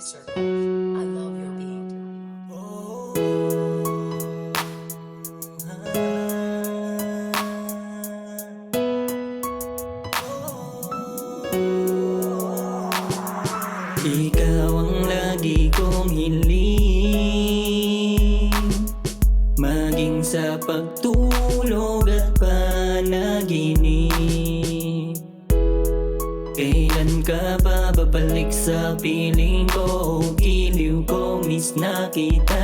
Circle. I love your beat. Ikaw ang lagi kong hiling Maging sa pagtulog at panaginip Kailan ka ba babalik sa piling ko? Giliw ko, miss na kita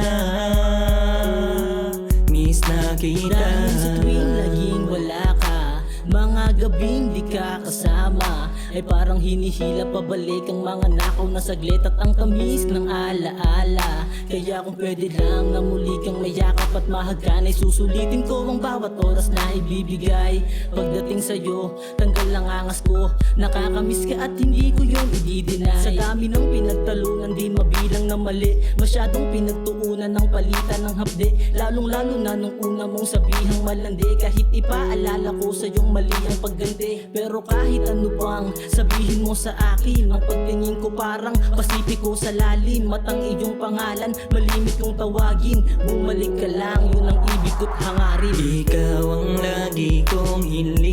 Miss na kita Dahil sa tuwing laging wala ka Mga gabing di ka kasama. Ay parang hinihila pabalik ang mga nakaw na saglit At ang tamis ng alaala. Kaya kung pwede lang na muli kang mayakap at mahagan Ay susulitin ko ang bawat oras na ibibigay. Pagdating sa'yo, tanggal ang angas ko. Nakakamiss ka at hindi ko yun i-deny. Sa dami ng pinagtalunan di mabilang na mali. Masyadong pinagtuunan ng palitan ng hapde. Lalong lalo na nung una mong sabihang malandi. Kahit ipaalala ko sa iyong mali ang pagganti Pero kahit ano bang sabihin mo sa akin Ang pagtingin ko parang pasipiko sa lalim. Matang iyong pangalan, malimit kong tawagin. Bumalik ka lang, yun ang ibig ko't hangarin. Ikaw ang lagi kong hiling.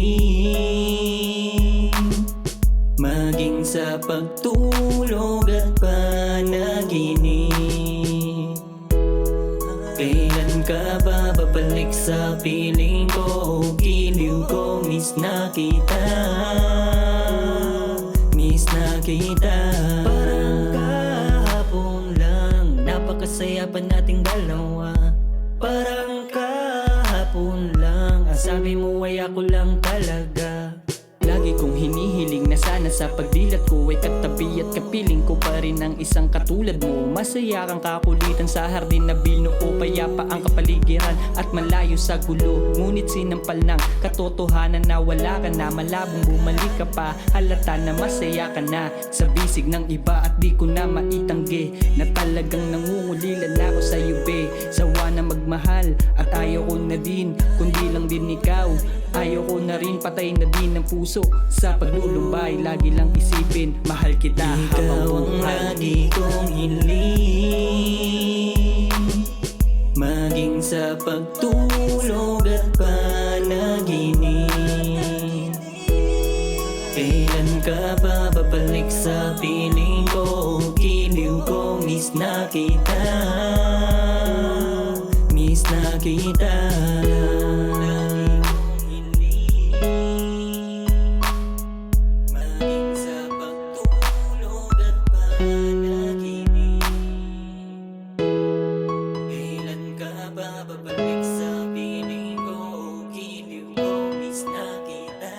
Maging sa pagtulog at panaginip Kailan ka ba babalik sa piling ko? Giliw ko, miss na kita. Miss na kita. Parang kahapon lang Napakasaya pa nating dalawa. Parang kahapon lang Ang sabi mo ay ako lang talaga Lagi kong hinihiling na sana sa pagdilat ko ay katabi at kapiling ko pa rin ang isang katulad mo. Masaya kang kakulitan sa hardin na bilno o payapa ang kapaligiran at malayo sa gulo. Ngunit sinampal ng katotohanan na wala ka na malabong bumalik ka pa. Halata na masaya ka na sa bisig ng iba at di ko na maitanggi Na talagang nangungulila na ako sa iyo be. Sawa na magmahal at ayaw ko na din kundi lang din ikaw Ayaw ko na rin patay na din ng puso. Sa paglulumbay lagi lang isipin Mahal kita. Ikaw ang lagi kong hiling. Maging sa pagtulog at panaginip. Kailan ka ba babalik sa piling ko? Giliw ko, miss na kita. Miss na kita Nababalik sa piling ko Giliw ko, miss na kita.